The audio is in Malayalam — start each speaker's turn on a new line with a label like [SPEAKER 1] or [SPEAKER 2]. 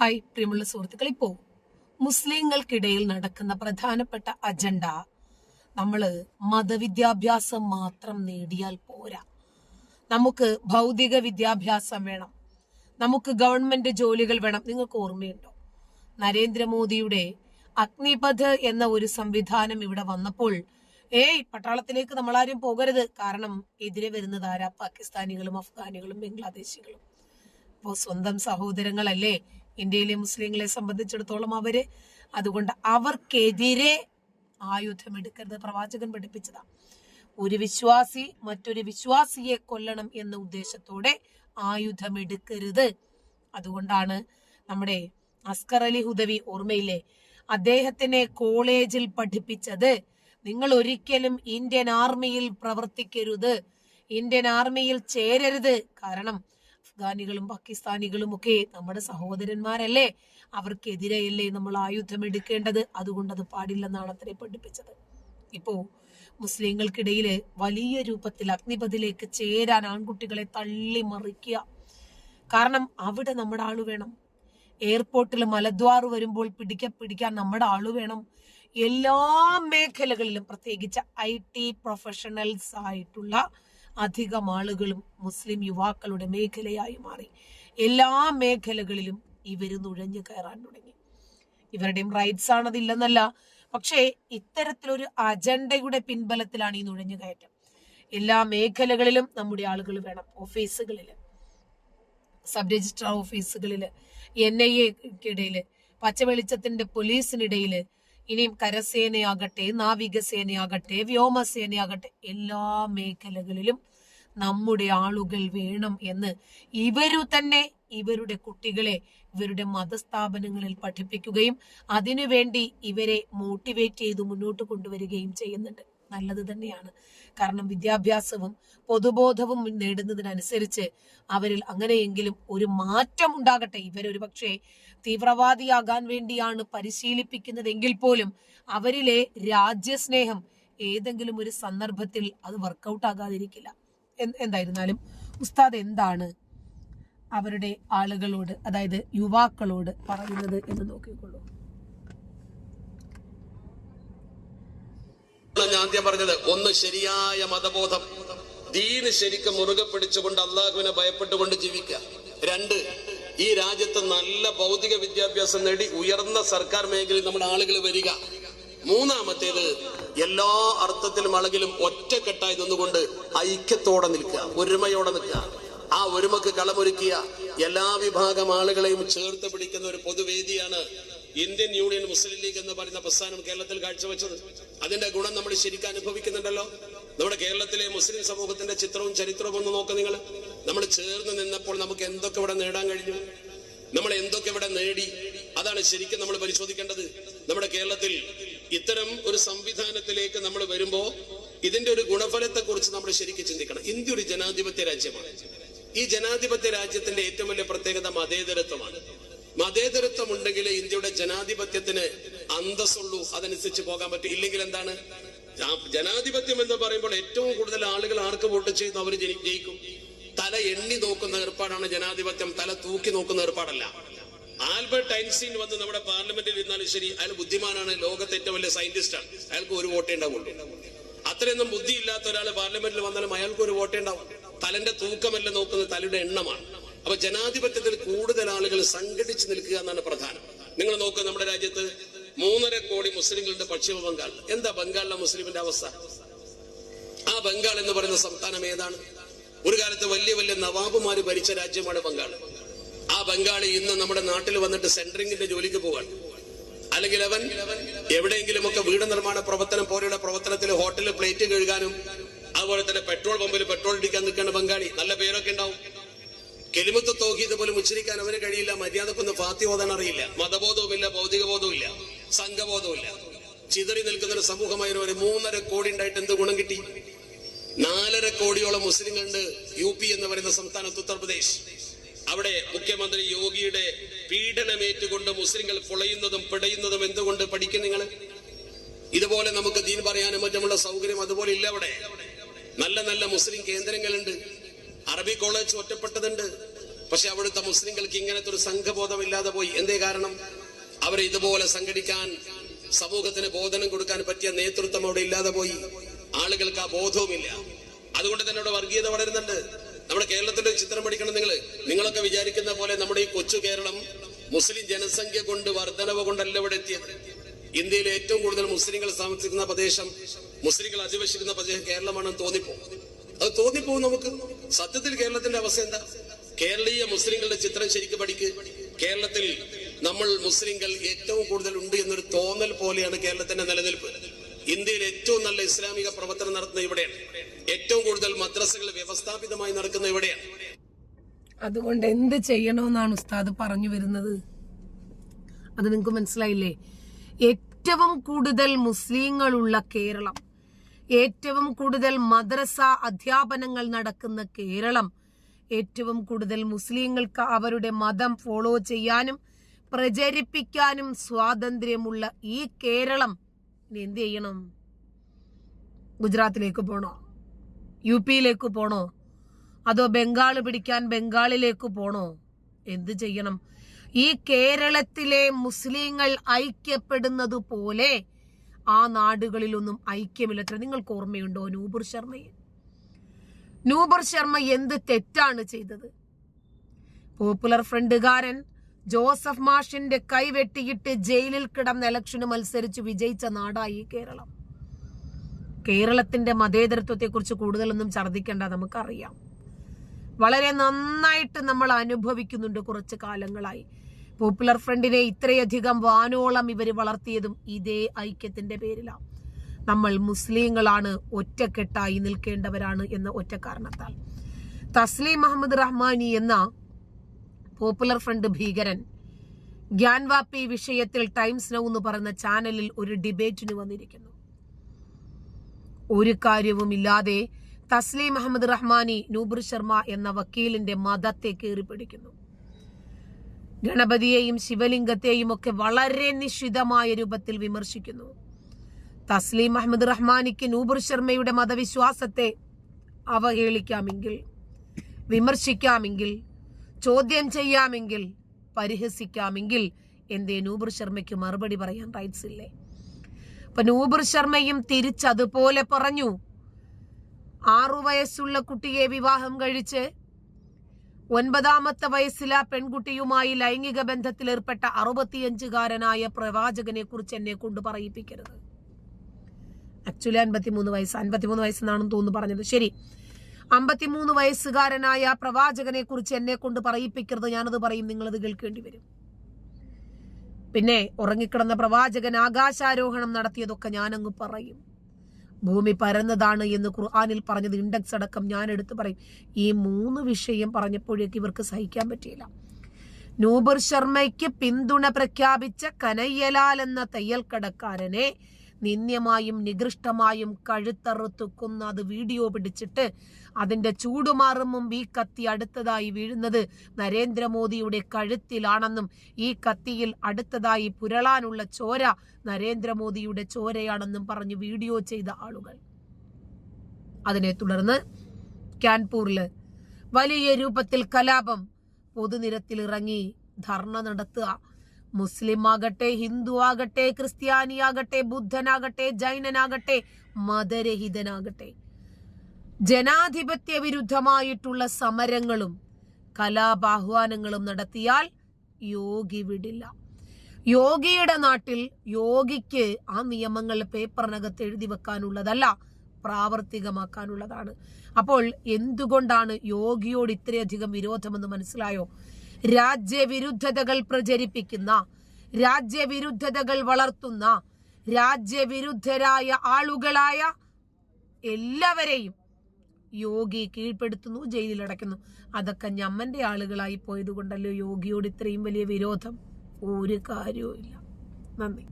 [SPEAKER 1] ഹായ് പ്രിയമുള്ള സുഹൃത്തുക്കൾ ഇപ്പോ മുസ്ലിങ്ങൾക്കിടയിൽ നടക്കുന്ന പ്രധാനപ്പെട്ട അജണ്ട നമ്മൾ മതവിദ്യാഭ്യാസം മാത്രം നേടിയാൽ പോരാ. നമുക്ക് ഭൗതിക വിദ്യാഭ്യാസം വേണം. നമുക്ക് ഗവൺമെന്റ് ജോലികൾ വേണം. നിങ്ങൾക്ക് ഓർമ്മയുണ്ടോ? നരേന്ദ്രമോദിയുടെ അഗ്നിപഥ് എന്ന ഒരു സംവിധാനം ഇവിടെ വന്നപ്പോൾ ഏയ് പട്ടാളത്തിലേക്ക് നമ്മൾ ആരും പോകരുത്. കാരണം എതിരെ വരുന്നത് ആരാ? പാകിസ്ഥാനികളും അഫ്ഗാനികളും ബംഗ്ലാദേശികളും. അപ്പോൾ സ്വന്തം സഹോദരങ്ങളല്ലേ? ഇന്ത്യയിലെ മുസ്ലിങ്ങളെ സംബന്ധിച്ചിടത്തോളം അവർ അതുകൊണ്ട് അവർക്കെതിരെ ആയുധം എടുക്കരുത്. പ്രവാചകൻ പഠിപ്പിച്ചതാണ് ഒരു വിശ്വാസി മറ്റൊരു വിശ്വാസിയെ കൊല്ലണം എന്ന ഉദ്ദേശത്തോടെ ആയുധം എടുക്കരുത്. അതുകൊണ്ടാണ് നമ്മുടെ അസ്കർ അലി ഹുദവി ഓർമ്മയില്ലേ? അദ്ദേഹത്തിനെ കോളേജിൽ പഠിപ്പിച്ചത്. നിങ്ങൾ ഒരിക്കലും ഇന്ത്യൻ ആർമിയിൽ പ്രവർത്തിക്കരുത്. ഇന്ത്യൻ ആർമിയിൽ ചേരരുത്. കാരണം അഫ്ഗാനികളും പാകിസ്ഥാനികളും ഒക്കെ നമ്മുടെ സഹോദരന്മാരല്ലേ? അവർക്കെതിരെയല്ലേ നമ്മൾ ആയുധം എടുക്കേണ്ടത്? അതുകൊണ്ട് അത് പാടില്ലെന്നാണ് അത്രേ പഠിപ്പിച്ചത്. ഇപ്പോ മുസ്ലിങ്ങൾക്കിടയിൽ വലിയ രൂപത്തിൽ അഗ്നിപഥിലേക്ക് ചേരാൻ ആൺകുട്ടികളെ തള്ളി മറിക്കുക കാരണം അവിടെ നമ്മുടെ ആൾ വേണം. എയർപോർട്ടിൽ മലദ്വാർ വരുമ്പോൾ പിടിക്ക പിടിക്കാൻ നമ്മുടെ ആൾ വേണം. എല്ലാ മേഖലകളിലും പ്രത്യേകിച്ച് ഐ ടി പ്രൊഫഷണൽസ് ആയിട്ടുള്ള അധികം ആളുകളും മുസ്ലിം യുവാക്കളുടെ മേഖലയായി മാറി. എല്ലാ മേഖലകളിലും ഇവർ നുഴഞ്ഞു കയറാൻ തുടങ്ങി. ഇവരുടെയും റൈറ്റ്സ് ആണതില്ലെന്നല്ല പക്ഷേ ഇത്തരത്തിലൊരു അജണ്ടയുടെ പിൻബലത്തിലാണ് ഈ നുഴഞ്ഞു കയറ്റം. എല്ലാ മേഖലകളിലും നമ്മുടെ ആളുകൾ വേണം ഓഫീസുകളിൽ സബ് രജിസ്ട്രാർ ഓഫീസുകളിൽ എൻ ഐ എക്കിടയിൽ പച്ചവെളിച്ചത്തിന്റെ പോലീസിനിടയിൽ ഇനിയും കരസേനയാകട്ടെ നാവികസേനയാകട്ടെ വ്യോമസേനയാകട്ടെ എല്ലാ മേഖലകളിലും നമ്മുടെ ആളുകൾ വേണം എന്ന് ഇവരു തന്നെ ഇവരുടെ കുട്ടികളെ ഇവരുടെ മതസ്ഥാപനങ്ങളിൽ പഠിപ്പിക്കുകയും അതിനുവേണ്ടി ഇവരെ മോട്ടിവേറ്റ് ചെയ്ത് മുന്നോട്ട് കൊണ്ടുവരികയും ചെയ്യുന്നുണ്ട്. നല്ലത് തന്നെയാണ്. കാരണം വിദ്യാഭ്യാസവും പൊതുബോധവും നേടുന്നതിനനുസരിച്ച് അവരിൽ അങ്ങനെയെങ്കിലും ഒരു മാറ്റം ഉണ്ടാകട്ടെ. ഇവരൊരു പക്ഷേ തീവ്രവാദിയാകാൻ വേണ്ടിയാണ് പരിശീലിപ്പിക്കുന്നതെങ്കിൽ പോലും അവരിലെ രാജ്യസ്നേഹം ഏതെങ്കിലും ഒരു സന്ദർഭത്തിൽ അത് വർക്കൗട്ട് ആകാതിരിക്കില്ല. എന്ത് എന്തായിരുന്നാലും ഉസ്താദ് എന്താണ് അവരുടെ ആളുകളോട് അതായത് യുവാക്കളോട് പറയുന്നത് എന്ന് നോക്കിക്കൊള്ളൂ.
[SPEAKER 2] ഞാൻ ആദ്യം പറഞ്ഞത്. ഒന്ന് ശരിയായ മതബോധം. ദീന് ശരിക്കും മുറുകെ പിടിച്ചുകൊണ്ട് അള്ളാഹുവിനെ ഭയപ്പെട്ടുകൊണ്ട് ജീവിക്കുക. രണ്ട് ഈ രാജ്യത്ത് നല്ല ഭൗതിക വിദ്യാഭ്യാസം നേടി ഉയർന്ന സർക്കാർ മേഖലയിൽ നമ്മുടെ ആളുകൾ വരിക. മൂന്നാമത്തേത് എല്ലാ അർത്ഥത്തിലും അളകിലും ഒറ്റക്കെട്ടായി നിന്നുകൊണ്ട് ഐക്യത്തോടെ നിൽക്കുക ഒരുമയോടെ നിൽക്കുക. ആ ഒരുമക്ക് കളമൊരുക്കിയ എല്ലാ വിഭാഗം ആളുകളെയും ചേർത്ത് പിടിക്കുന്ന ഒരു പൊതുവേദിയാണ് ഇന്ത്യൻ യൂണിയൻ മുസ്ലിം ലീഗ് എന്ന് പറയുന്ന പ്രസ്ഥാനം കേരളത്തിൽ കാഴ്ചവെച്ചത്. അതിന്റെ ഗുണം നമ്മൾ ശരിക്കും അനുഭവിക്കുന്നുണ്ടല്ലോ. നമ്മുടെ കേരളത്തിലെ മുസ്ലിം സമൂഹത്തിന്റെ ചിത്രവും ചരിത്രവും ഒന്ന് നോക്ക് നിങ്ങൾ. നമ്മൾ ചേർന്ന് നിന്നപ്പോൾ നമുക്ക് എന്തൊക്കെ ഇവിടെ നേടാൻ കഴിഞ്ഞു? നമ്മൾ എന്തൊക്കെ ഇവിടെ നേടി? അതാണ് ശരിക്കും നമ്മൾ പരിശോധിക്കേണ്ടത്. നമ്മുടെ കേരളത്തിൽ ഇത്തരം ഒരു സംവിധാനത്തിലേക്ക് നമ്മൾ വരുമ്പോ ഇതിന്റെ ഒരു ഗുണഫലത്തെ കുറിച്ച് നമ്മൾ ശരിക്കും ചിന്തിക്കണം. ഇന്ത്യ ഒരു ജനാധിപത്യ രാജ്യമാണ്. ഈ ജനാധിപത്യ രാജ്യത്തിന്റെ ഏറ്റവും വലിയ പ്രത്യേകത മതേതരത്വമാണ്. മതേതരത്വം ഉണ്ടെങ്കിൽ ഇന്ത്യയുടെ ജനാധിപത്യത്തിന് അന്തസ്സുള്ളൂ. അതനുസരിച്ച് പോകാൻ പറ്റും. ഇല്ലെങ്കിൽ എന്താണ്? ജനാധിപത്യം എന്ന് പറയുമ്പോൾ ഏറ്റവും കൂടുതൽ ആളുകൾ ആർക്ക് വോട്ട് ചെയ്യുന്നു അവർ ജയിക്കും. തല എണ്ണി നോക്കുന്ന ഏർപ്പാടാണ് ജനാധിപത്യം. തല തൂക്കി നോക്കുന്ന ഏർപ്പാടല്ല. ആൽബർട്ട് ഐൻസ്റ്റീൻ വന്ന് നമ്മുടെ പാർലമെന്റിൽ ഇരുന്നാലും ശരി അയാൾ ബുദ്ധിമാനാണ്. ലോകത്തെ ഏറ്റവും വലിയ സയന്റിസ്റ്റാണ്. അയാൾക്ക് ഒരു വോട്ടേ ഉണ്ടാവുള്ളൂ. അത്രയൊന്നും ബുദ്ധിയില്ലാത്ത ഒരാൾ പാർലമെന്റിൽ വന്നാലും അയാൾക്ക് ഒരു വോട്ടേ ഉണ്ടാവും. തലന്റെ തൂക്കമല്ല നോക്കുന്നത് തലയുടെ എണ്ണമാണ്. അപ്പൊ ജനാധിപത്യത്തിൽ കൂടുതൽ ആളുകൾ സംഘടിച്ച് നിൽക്കുക എന്നാണ് പ്രധാനം. നിങ്ങൾ നോക്കുക നമ്മുടെ രാജ്യത്ത് മൂന്നര കോടി മുസ്ലിങ്ങളുണ്ട് പശ്ചിമ ബംഗാൾ. എന്താ ബംഗാളിലെ മുസ്ലിമിന്റെ അവസ്ഥ? ആ ബംഗാൾ എന്ന് പറയുന്ന സംസ്ഥാനം ഏതാണ്? ഒരു കാലത്ത് വലിയ വലിയ നവാബുമാര് ഭരിച്ച രാജ്യമാണ് ബംഗാൾ. ആ ബംഗാളി ഇന്ന് നമ്മുടെ നാട്ടിൽ വന്നിട്ട് സെൻട്രിങ്ങിന്റെ ജോലിക്ക് പോവാണ്. അല്ലെങ്കിൽ അവൻ എവിടെയെങ്കിലുമൊക്കെ വീട് നിർമ്മാണ പ്രവർത്തനം പോലെയുള്ള പ്രവർത്തനത്തിൽ ഹോട്ടലിൽ പ്ലേറ്റ് കഴുകാനും അതുപോലെ തന്നെ പെട്രോൾ പമ്പിൽ പെട്രോൾ ഇടിക്കാൻ നിൽക്കുന്ന ബംഗാളി. നല്ല പേരൊക്കെ ഉണ്ടാവും. കെലിമത്ത് തോഹീദ് പോലും ഉച്ചരിക്കാൻ അവന് കഴിയില്ല മര്യാദക്കൊന്ന് ഫാത്തി ഓതാൻ അറിയില്ല. മതബോധവുമില്ല ഭൗതിക ബോധവുമില്ല സംഘബോധവുമില്ല. ചിതറി നിൽക്കുന്ന ഒരു സമൂഹമായിരുന്നു ഒരു മൂന്നര കോടി ഉണ്ടായിട്ട് എന്ത് ഗുണം കിട്ടി? നാലര കോടിയോളം മുസ്ലിങ്ങളുണ്ട് യു പി എന്ന് പറയുന്ന സംസ്ഥാനത്ത് ഉത്തർപ്രദേശ്. അവിടെ മുഖ്യമന്ത്രി യോഗിയുടെ പീഡനമേറ്റുകൊണ്ട് മുസ്ലിങ്ങൾ പൊളയുന്നതും പിടയുന്നതും എന്തുകൊണ്ട് പഠിക്കും നിങ്ങൾ ഇതുപോലെ നമുക്ക് ദീൻ പറയാനും മറ്റുമുള്ള സൗകര്യം അതുപോലെ ഇല്ല അവിടെ. നല്ല നല്ല മുസ്ലിം കേന്ദ്രങ്ങളുണ്ട്. അറബി കോളേജ് ഒറ്റപ്പെട്ടതുണ്ട്. പക്ഷെ അവിടുത്തെ മുസ്ലിങ്ങൾക്ക് ഇങ്ങനത്തെ ഒരു സംഘബോധം ഇല്ലാതെ പോയി. എന്തേ കാരണം? അവരെ ഇതുപോലെ സംഘടിക്കാൻ സമൂഹത്തിന് ബോധനം കൊടുക്കാൻ പറ്റിയ നേതൃത്വം അവിടെ ഇല്ലാതെ പോയി. ആളുകൾക്ക് ആ ബോധവുമില്ല. അതുകൊണ്ട് തന്നെ അവിടെ വർഗീയത വളരുന്നുണ്ട്. നമ്മുടെ കേരളത്തിന്റെ ചിത്രം പഠിക്കണം നിങ്ങൾ നിങ്ങളൊക്കെ വിചാരിക്കുന്ന പോലെ നമ്മുടെ ഈ കൊച്ചു കേരളം മുസ്ലിം ജനസംഖ്യ കൊണ്ട് വർധനവ് കൊണ്ടല്ല ഇവിടെ എത്തിയത്. ഇന്ത്യയിൽ ഏറ്റവും കൂടുതൽ മുസ്ലിങ്ങൾ താമസിക്കുന്ന പ്രദേശം മുസ്ലിങ്ങൾ അധിവസിക്കുന്ന പ്രദേശം കേരളമാണെന്ന് തോന്നിപ്പോകും. അത് തോന്നിപ്പോകും നമുക്ക്. സത്യത്തിൽ കേരളത്തിന്റെ അവസ്ഥ എന്താ? കേരളീയ മുസ്ലിങ്ങളുടെ ചിത്രം ശരിക്കും പഠിക്ക്. കേരളത്തിൽ നമ്മൾ മുസ്ലിങ്ങൾ ഏറ്റവും കൂടുതൽ ഉണ്ട് എന്നൊരു തോന്നൽ പോലെയാണ് കേരളത്തിന്റെ നിലനിൽപ്പ്. ഇന്ത്യയിൽ ഏറ്റവും നല്ല ഇസ്ലാമിക പ്രവർത്തനം നടത്തുന്ന ഇവിടെയാണ്. ഏറ്റവും കൂടുതൽ മദ്രസകൾ വ്യവസ്ഥാപിതമായി നടക്കുന്ന ഇവിടെയാണ്.
[SPEAKER 1] അതുകൊണ്ട് എന്ത് ചെയ്യണമെന്നാണ് ഉസ്താദ് പറഞ്ഞു വരുന്നത്? അത് നിങ്ങൾക്ക് മനസ്സിലായില്ലേ? ഏറ്റവും കൂടുതൽ മുസ്ലിങ്ങളുള്ള കേരളം ഏറ്റവും കൂടുതൽ മദ്രസ അധ്യാപനങ്ങൾ നടക്കുന്ന കേരളം ഏറ്റവും കൂടുതൽ മുസ്ലിങ്ങൾക്ക് അവരുടെ മതം ഫോളോ ചെയ്യാനും പ്രചരിപ്പിക്കാനും സ്വാതന്ത്ര്യമുള്ള ഈ കേരളം ഇനി എന്ത് ചെയ്യണം? ഗുജറാത്തിലേക്ക് പോണോ? യു പിയിലേക്ക് പോണോ? അതോ ബംഗാൾ പിടിക്കാൻ ബംഗാളിലേക്ക് പോണോ? എന്ത് ചെയ്യണം? ഈ കേരളത്തിലെ മുസ്ലിങ്ങൾ ഐക്യപ്പെടുന്നത് പോലെ ആ നാടുകളിലൊന്നും ഐക്യമില്ലത്ര. നിങ്ങൾക്ക് ഓർമ്മയുണ്ടോ? നൂപുർ ശർമ്മയെ? നൂപുർ ശർമ്മ എന്ത് തെറ്റാണ് ചെയ്തത്? പോപ്പുലർ ഫ്രണ്ടുകാരൻ ജോസഫ് മാഷിന്റെ കൈവെട്ടിയിട്ട് ജയിലിൽ കിടന്ന ഇലക്ഷന് മത്സരിച്ച് വിജയിച്ച നാടായി കേരളം. കേരളത്തിന്റെ മതേതരത്വത്തെക്കുറിച്ച് കൂടുതലൊന്നും ഛർദ്ദിക്കേണ്ട നമുക്കറിയാം. വളരെ നന്നായിട്ട് നമ്മൾ അനുഭവിക്കുന്നുണ്ട് കുറച്ച് കാലങ്ങളായി. പോപ്പുലർ ഫ്രണ്ടിനെ ഇത്രയധികം വാനോളം ഇവർ വളർത്തിയതും ഇതേ ഐക്യത്തിന്റെ പേരിലാണ് നമ്മൾ മുസ്ലിങ്ങളാണ് ഒറ്റക്കെട്ടായി നിൽക്കേണ്ടവരാണ് എന്ന ഒറ്റ കാരണത്താൽ. തസ്ലീം അഹമ്മദ് റഹ്മാനി എന്ന പോപ്പുലർ ഫ്രണ്ട് ഭീകരൻ ഗ്യാൻവാപ്പി വിഷയത്തിൽ ടൈംസ് നൗ എന്ന് പറയുന്ന ചാനലിൽ ഒരു ഡിബേറ്റിന് വന്നിരിക്കുന്നു. ഒരു കാര്യവുമില്ലാതെ തസ്ലീം അഹമ്മദ് റഹ്മാനി നൂബർ ശർമ്മ എന്ന വക്കീലിന്റെ മതത്തെ കീറിപ്പിടിക്കുന്നു ഗണപതിയെയും ശിവലിംഗത്തെയും ഒക്കെ വളരെ നിശ്ചിതമായ രൂപത്തിൽ വിമർശിക്കുന്നു. തസ്ലീം അഹമ്മദ് റഹ്മാനിക്ക് നൂബുർ ശർമ്മയുടെ മതവിശ്വാസത്തെ അവഹേളിക്കാമെങ്കിൽ വിമർശിക്കാമെങ്കിൽ ചോദ്യം ചെയ്യാമെങ്കിൽ പരിഹസിക്കാമെങ്കിൽ എന്തേ നൂബുർ ശർമ്മയ്ക്ക് മറുപടി പറയാൻ റൈറ്റ്സ് ഇല്ലേ? അപ്പൊ നൂബുർ ശർമ്മയും തിരിച്ചതുപോലെ പറഞ്ഞു. ആറു വയസ്സുള്ള കുട്ടിയെ വിവാഹം കഴിച്ച് ഒൻപതാമത്തെ വയസ്സിൽ ആ പെൺകുട്ടിയുമായി ലൈംഗിക ബന്ധത്തിലേർപ്പെട്ട അറുപത്തിയഞ്ചുകാരനായ പ്രവാചകനെ കുറിച്ച് എന്നെ കൊണ്ട് പറയിപ്പിക്കരുത്. ആക്ച്വലി അൻപത്തിമൂന്ന് വയസ്സ് അൻപത്തിമൂന്ന് വയസ്സെന്നാണെന്ന് തോന്നുന്നു പറഞ്ഞത്. ശരി. അമ്പത്തിമൂന്ന് വയസ്സുകാരനായ പ്രവാചകനെ കുറിച്ച് എന്നെ കൊണ്ട് പറയിപ്പിക്കരുത്. ഞാനത് പറയും നിങ്ങളത് കേൾക്കേണ്ടി വരും. പിന്നെ ഉറങ്ങിക്കിടന്ന പ്രവാചകൻ ആകാശാരോഹണം നടത്തിയതൊക്കെ ഞാനങ്ങ് പറയും. ഭൂമി പരന്നതാണ് എന്ന് ഖുർആാനിൽ പറഞ്ഞത് ഇൻഡെക്സ് അടക്കം ഞാൻ എടുത്തു പറയും. ഈ മൂന്ന് വിഷയം പറഞ്ഞപ്പോഴേക്ക് ഇവർക്ക് സഹിക്കാൻ പറ്റിയില്ല. നൂബർ ശർമ്മയ്ക്ക് പിന്തുണ പ്രഖ്യാപിച്ച കനയ്യലാൽ എന്ന തയ്യൽക്കടക്കാരനെ നിന്ദ്യമായും നികൃഷ്ടമായും കഴുത്തറുത്തു കൊന്ന് അത് വീഡിയോ പിടിച്ചിട്ട് അതിന്റെ ചൂടുമാറും മുമ്പ് ഈ കത്തി അടുത്തതായി വീഴുന്നത് നരേന്ദ്രമോദിയുടെ കഴുത്തിലാണെന്നും ഈ കത്തിയിൽ അടുത്തതായി പുരളാനുള്ള ചോര നരേന്ദ്രമോദിയുടെ ചോരയാണെന്നും പറഞ്ഞു വീഡിയോ ചെയ്ത ആളുകൾ. അതിനെ തുടർന്ന് കാൻപൂരിൽ വലിയ രൂപത്തിൽ കലാപം പൊതുനിരത്തിൽ ഇറങ്ങി ധർണ നടത്തുക. മുസ്ലിം ആകട്ടെ ഹിന്ദു ആകട്ടെ ക്രിസ്ത്യാനിയാകട്ടെ ബുദ്ധനാകട്ടെ ജൈനനാകട്ടെ മതരഹിതനാകട്ടെ. ജനാധിപത്യ വിരുദ്ധമായിട്ടുള്ള സമരങ്ങളും കലാപാഹ്വാനങ്ങളും നടത്തിയാൽ യോഗി വിടില്ല. യോഗിയുടെ നാട്ടിൽ യോഗിക്ക് ആ നിയമങ്ങൾ പേപ്പറിനകത്ത് എഴുതി വെക്കാനുള്ളതല്ല പ്രാവർത്തികമാക്കാനുള്ളതാണ്. അപ്പോൾ എന്തുകൊണ്ടാണ് യോഗിയോട് ഇത്രയധികം വിരോധമെന്ന് മനസ്സിലായോ? രാജ്യവിരുദ്ധതകൾ പ്രചരിപ്പിക്കുന്ന രാജ്യവിരുദ്ധതകൾ വളർത്തുന്ന രാജ്യവിരുദ്ധരായ ആളുകളായ എല്ലാവരെയും യോഗി കീഴ്പ്പെടുത്തുന്നു ജയിലിലടയ്ക്കുന്നു. അതൊക്കെ ഞമ്മന്റെ ആളുകളായി പോയത് കൊണ്ടല്ലോ യോഗിയോട് ഇത്രയും വലിയ വിരോധം. ഒരു കാര്യവും ഇല്ല നന്ദി.